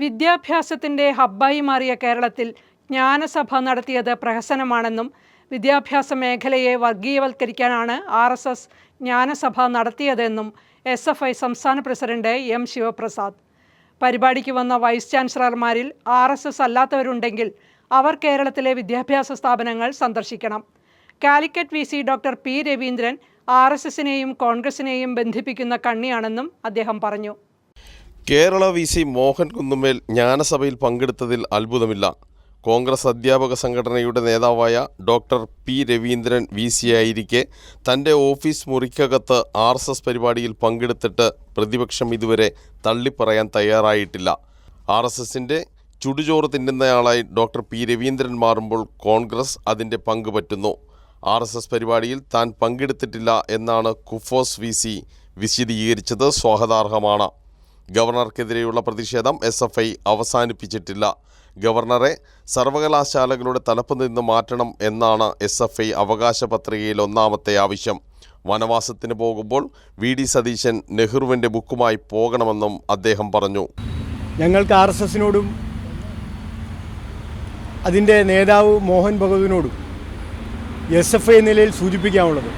വിദ്യാഭ്യാസത്തിന്റെ ഹബ്ബായി മാറിയ കേരളത്തിൽ ജ്ഞാനസഭ നടത്തിയത് പ്രഹസനമാണെന്നും വിദ്യാഭ്യാസ മേഖലയെ വർഗീയവൽക്കരിക്കാനാണ് ആർ എസ് എസ് ജ്ഞാനസഭ നടത്തിയതെന്നും എസ് എഫ് ഐ സംസ്ഥാന പ്രസിഡന്റ് എം ശിവപ്രസാദ്. പരിപാടിക്ക് വന്ന വൈസ് ചാൻസലർമാരിൽ ആർ എസ് എസ് അല്ലാത്തവരുണ്ടെങ്കിൽ അവർ കേരളത്തിലെ വിദ്യാഭ്യാസ സ്ഥാപനങ്ങൾ സന്ദർശിക്കണം. Calicut V C doctor P Raveendran R S എസിനെയും കോൺഗ്രസിനെയും ബന്ധിപ്പിക്കുന്ന കണ്ണിയാണെന്നും അദ്ദേഹം പറഞ്ഞു. കേരള വി സി മോഹൻ കുന്നുമേൽ ജ്ഞാനസഭയിൽ പങ്കെടുത്തതിൽ അത്ഭുതമില്ല. കോൺഗ്രസ് അധ്യാപക സംഘടനയുടെ നേതാവായ doctor P Raveendran V C ആയിരിക്കെ തന്റെ ഓഫീസ് മുറിക്കകത്ത് ആർ എസ് എസ് പരിപാടിയിൽ പങ്കെടുത്തിട്ട് പ്രതിപക്ഷം ഇതുവരെ തള്ളിപ്പറയാൻ തയ്യാറായിട്ടില്ല. ആർ എസ് എസിന്റെ ചുടുചോറ് തിന്നുന്നയാളായി ഡോക്ടർ പി രവീന്ദ്രൻ മാറുമ്പോൾ കോൺഗ്രസ് അതിന്റെ പങ്ക് പറ്റുന്നു. ആർ എസ് എസ് പരിപാടിയിൽ താൻ പങ്കെടുത്തിട്ടില്ല എന്നാണ് കുഫോസ് വി സി വിശദീകരിച്ചത്. സ്വാഗതാർഹമാണ്. ഗവർണർക്കെതിരെയുള്ള പ്രതിഷേധം എസ് എഫ് ഐ അവസാനിപ്പിച്ചിട്ടില്ല. ഗവർണറെ സർവകലാശാലകളുടെ തലപ്പ് നിന്ന് മാറ്റണം എന്നാണ് എസ് എഫ് ഐ അവകാശ പത്രികയിൽ ഒന്നാമത്തെ ആവശ്യം. വനവാസത്തിന് പോകുമ്പോൾ വി ഡി സതീശൻ നെഹ്റുവിന്റെ ബുക്കുമായി പോകണമെന്നും അദ്ദേഹം പറഞ്ഞു. ഞങ്ങൾക്ക് ആർ എസ് എസിനോടും അതിന്റെ നേതാവ് മോഹൻ ഭഗവതിനോടും എസ് എഫ് ഐ നിലയിൽ സൂചിപ്പിക്കാനുള്ളത്.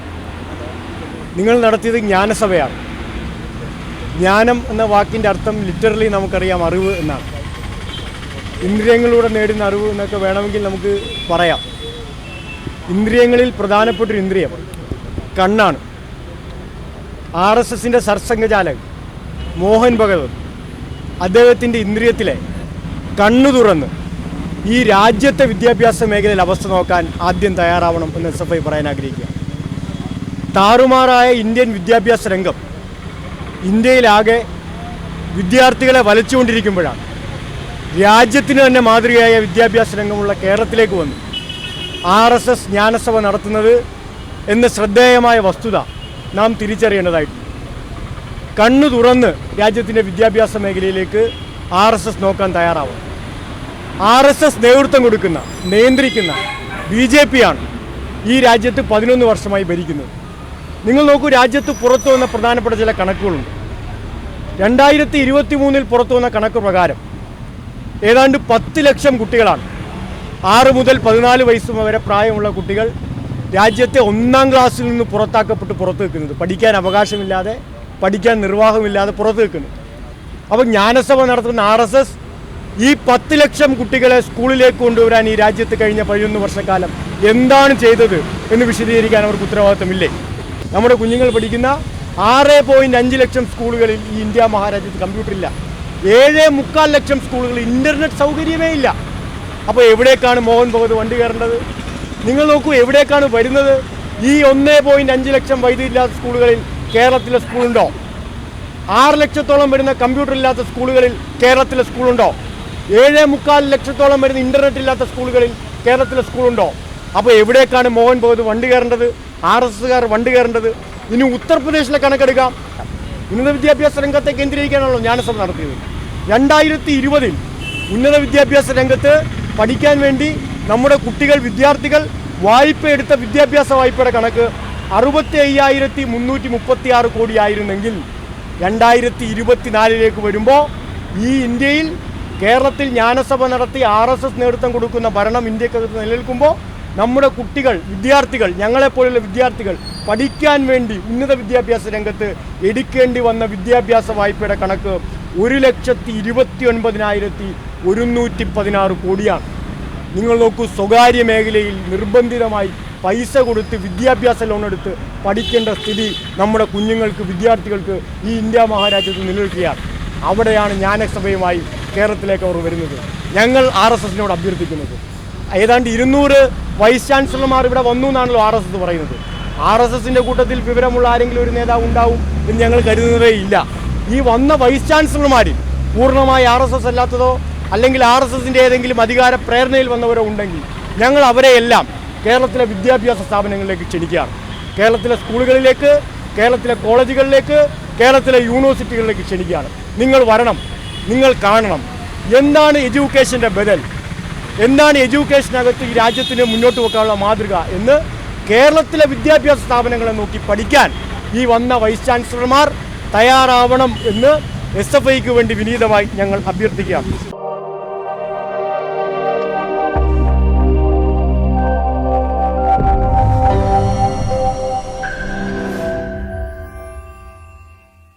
നിങ്ങൾ നടത്തിയത് ജ്ഞാനസഭയാണ്. ജ്ഞാനം എന്ന വാക്കിന്റെ അർത്ഥം ലിറ്ററലി നമുക്കറിയാം അറിവ് എന്നാണ്. ഇന്ദ്രിയങ്ങളിലൂടെ നേടുന്ന അറിവ് എന്നൊക്കെ വേണമെങ്കിൽ നമുക്ക് പറയാം. ഇന്ദ്രിയങ്ങളിൽ പ്രധാനപ്പെട്ടൊരു ഇന്ദ്രിയം കണ്ണാണ്. ആർ എസ് എസിന്റെ സർസംഘചാലകൻ മോഹൻ ഭഗവത് അദ്ദേഹത്തിന്റെ ഇന്ദ്രിയത്തിലെ കണ്ണു തുറന്ന് ഈ രാജ്യത്തെ വിദ്യാഭ്യാസ മേഖലയിൽ അവസ്ഥ നോക്കാൻ ആദ്യം തയ്യാറാവണം എന്ന് എസ് എഫ് ഐ പറയാൻ ആഗ്രഹിക്കുക താറുമാറായ ഇന്ത്യൻ വിദ്യാഭ്യാസ രംഗം ഇന്ത്യയിലാകെ വിദ്യാർത്ഥികളെ വലച്ചുകൊണ്ടിരിക്കുമ്പോഴാണ്. രാജ്യത്തിന് തന്നെ മാതൃകയായ വിദ്യാഭ്യാസ രംഗമുള്ള കേരളത്തിലേക്ക് വന്നു. ആർ എസ് എസ് ജ്ഞാനസഭ നടത്തുന്നത് എന്ന ശ്രദ്ധേയമായ വസ്തുത നാം തിരിച്ചറിയേണ്ടതായിട്ടുണ്ട്. കണ്ണു തുറന്ന് രാജ്യത്തിന്റെ വിദ്യാഭ്യാസ മേഖലയിലേക്ക് ആർ എസ് എസ് നോക്കാൻ തയ്യാറാവും ആർ എസ് എസ് നേതൃത്വം കൊടുക്കുന്ന നിയന്ത്രിക്കുന്ന ബി ജെ പിയാണ് ഈ രാജ്യത്ത് പതിനൊന്ന് വർഷമായി ഭരിക്കുന്നത്. നിങ്ങൾ നോക്കൂ രാജ്യത്ത് പുറത്തു വന്ന പ്രധാനപ്പെട്ട ചില കണക്കുകളുണ്ട്. രണ്ടായിരത്തി ഇരുപത്തി മൂന്നിൽ പുറത്തു വന്ന കണക്ക് പ്രകാരം ഏതാണ്ട് പത്ത് ലക്ഷം കുട്ടികളാണ്. ആറ് മുതൽ പതിനാല് വയസ്സ് വരെ പ്രായമുള്ള കുട്ടികൾ രാജ്യത്തെ ഒന്നാം ക്ലാസ്സിൽ നിന്ന് പുറത്താക്കപ്പെട്ട് പുറത്ത് നിൽക്കുന്നത്. പഠിക്കാൻ അവകാശമില്ലാതെ പഠിക്കാൻ നിർവാഹമില്ലാതെ പുറത്ത് നിൽക്കുന്നു അപ്പോൾ ജ്ഞാനസഭ നടത്തുന്ന ആർ എസ് എസ് ഈ പത്ത് ലക്ഷം കുട്ടികളെ സ്കൂളിലേക്ക് കൊണ്ടുവരാൻ ഈ രാജ്യത്ത് കഴിഞ്ഞ പതിനൊന്ന് വർഷക്കാലം എന്താണ് ചെയ്തത് എന്ന് വിശദീകരിക്കാൻ അവർക്ക് ഉത്തരവാദിത്തമില്ലേ? നമ്മുടെ കുഞ്ഞുങ്ങൾ പഠിക്കുന്ന ആറ് പോയിന്റ് അഞ്ച് ലക്ഷം സ്കൂളുകളിൽ ഈ ഇന്ത്യ മഹാരാജ്യത്ത് കമ്പ്യൂട്ടറില്ല ഏഴ് മുക്കാൽ ലക്ഷം സ്കൂളുകളിൽ ഇന്റർനെറ്റ് സൗകര്യമേ ഇല്ല. അപ്പോൾ എവിടേക്കാണ് മോഹൻ ഭഗവത് വണ്ടി കയറേണ്ടത്? നിങ്ങൾ നോക്കൂ എവിടേക്കാണ് വരുന്നത്? ഈ ഒന്നേ പോയിന്റ് അഞ്ച് ലക്ഷം വൈദ്യുതി ഇല്ലാത്ത സ്കൂളുകളിൽ കേരളത്തിലെ സ്കൂളുണ്ടോ? ആറ് ലക്ഷത്തോളം വരുന്ന കമ്പ്യൂട്ടർ ഇല്ലാത്ത സ്കൂളുകളിൽ കേരളത്തിലെ സ്കൂളുണ്ടോ? ഏഴ് മുക്കാൽ ലക്ഷത്തോളം വരുന്ന ഇന്റർനെറ്റ് ഇല്ലാത്ത സ്കൂളുകളിൽ കേരളത്തിലെ സ്കൂളുണ്ടോ? അപ്പോൾ എവിടേക്കാണ് മോഹൻ ഭഗവത് വണ്ടി കയറേണ്ടത്? ആർ എസ് എസ്സുകാർ വണ്ടി കയറേണ്ടത്. ഇനി ഉത്തർപ്രദേശിലെ കണക്കെടുക്കാം. ഉന്നത വിദ്യാഭ്യാസ രംഗത്തെ കേന്ദ്രീകരിക്കാനാണല്ലോ ജ്ഞാനസഭ നടത്തിയത്. രണ്ടായിരത്തി ഇരുപതിൽ ഉന്നത വിദ്യാഭ്യാസ രംഗത്ത് പഠിക്കാൻ വേണ്ടി നമ്മുടെ കുട്ടികൾ വിദ്യാർത്ഥികൾ വായ്പ എടുത്ത വിദ്യാഭ്യാസ വായ്പയുടെ കണക്ക് അറുപത്തി അയ്യായിരത്തി മുന്നൂറ്റി മുപ്പത്തി ആറ് കോടിയായിരുന്നെങ്കിൽ രണ്ടായിരത്തി ഇരുപത്തിനാലിലേക്ക് വരുമ്പോൾ ഈ ഇന്ത്യയിൽ കേരളത്തിൽ ജ്ഞാനസഭ നടത്തി ആർ എസ് എസ് നേതൃത്വം കൊടുക്കുന്ന ഭരണം ഇന്ത്യക്കകത്ത് നിലനിൽക്കുമ്പോൾ നമ്മുടെ കുട്ടികൾ വിദ്യാർത്ഥികൾ ഞങ്ങളെപ്പോലുള്ള വിദ്യാർത്ഥികൾ പഠിക്കാൻ വേണ്ടി ഉന്നത വിദ്യാഭ്യാസ രംഗത്ത് എടുക്കേണ്ടി വന്ന വിദ്യാഭ്യാസ വായ്പയുടെ കണക്ക് ഒരു ലക്ഷത്തി ഇരുപത്തി ഒൻപതിനായിരത്തി ഒരുന്നൂറ്റി പതിനാറ് കോടിയാണ്. നിങ്ങൾ നോക്കൂ സ്വകാര്യ മേഖലയിൽ നിർബന്ധിതമായി പൈസ കൊടുത്ത് വിദ്യാഭ്യാസ ലോൺ എടുത്ത് പഠിക്കേണ്ട സ്ഥിതി നമ്മുടെ കുഞ്ഞുങ്ങൾക്ക് വിദ്യാർത്ഥികൾക്ക് ഈ ഇന്ത്യ മഹാരാജ്യത്ത് നിലനിൽക്കുകയാണ്. അവിടെയാണ് ജ്ഞാനസഭയുമായി കേരളത്തിലേക്ക് അവർ വരുന്നത്. ഞങ്ങൾ ആർ എസ് എസിനോട് അഭ്യർത്ഥിക്കുന്നത്. ഏതാണ്ട് ഇരുന്നൂറ് വൈസ് ചാൻസലർമാർ ഇവിടെ വന്നു എന്നാണല്ലോ ആർ എസ് എസ് പറയുന്നത്. ആർ എസ് എസിന്റെ കൂട്ടത്തിൽ വിവരമുള്ള ആരെങ്കിലും ഒരു നേതാവ് ഉണ്ടാവും എന്ന് ഞങ്ങൾ കരുതുന്നതേ ഇല്ല. ഈ വന്ന വൈസ് ചാൻസലർമാരിൽ പൂർണമായി ആർ എസ് എസ് അല്ലാത്തതോ അല്ലെങ്കിൽ ആർ എസ് എസിന്റെ ഏതെങ്കിലും അധികാര പ്രേരണയിൽ വന്നവരോ ഉണ്ടെങ്കിൽ ഞങ്ങൾ അവരെയെല്ലാം കേരളത്തിലെ വിദ്യാഭ്യാസ സ്ഥാപനങ്ങളിലേക്ക് ക്ഷണിക്കുകയാണ്. കേരളത്തിലെ സ്കൂളുകളിലേക്ക് കേരളത്തിലെ കോളേജുകളിലേക്ക് കേരളത്തിലെ യൂണിവേഴ്സിറ്റികളിലേക്ക് ക്ഷണിക്കുകയാണ്. നിങ്ങൾ വരണം നിങ്ങൾ കാണണം. എന്താണ് എഡ്യൂക്കേഷന്റെ ബദൽ? എന്താണ് എഡ്യൂക്കേഷനകത്ത് ഈ രാജ്യത്തിന് മുന്നോട്ട് വെക്കാനുള്ള മാതൃക എന്ന് കേരളത്തിലെ വിദ്യാഭ്യാസ സ്ഥാപനങ്ങളെ നോക്കി പഠിക്കാൻ ഈ വന്ന വൈസ് ചാൻസലർമാർ തയ്യാറാവണം എന്ന് എസ് എഫ് ഐക്ക് വേണ്ടി വിനീതമായി ഞങ്ങൾ അഭ്യർത്ഥിക്കാം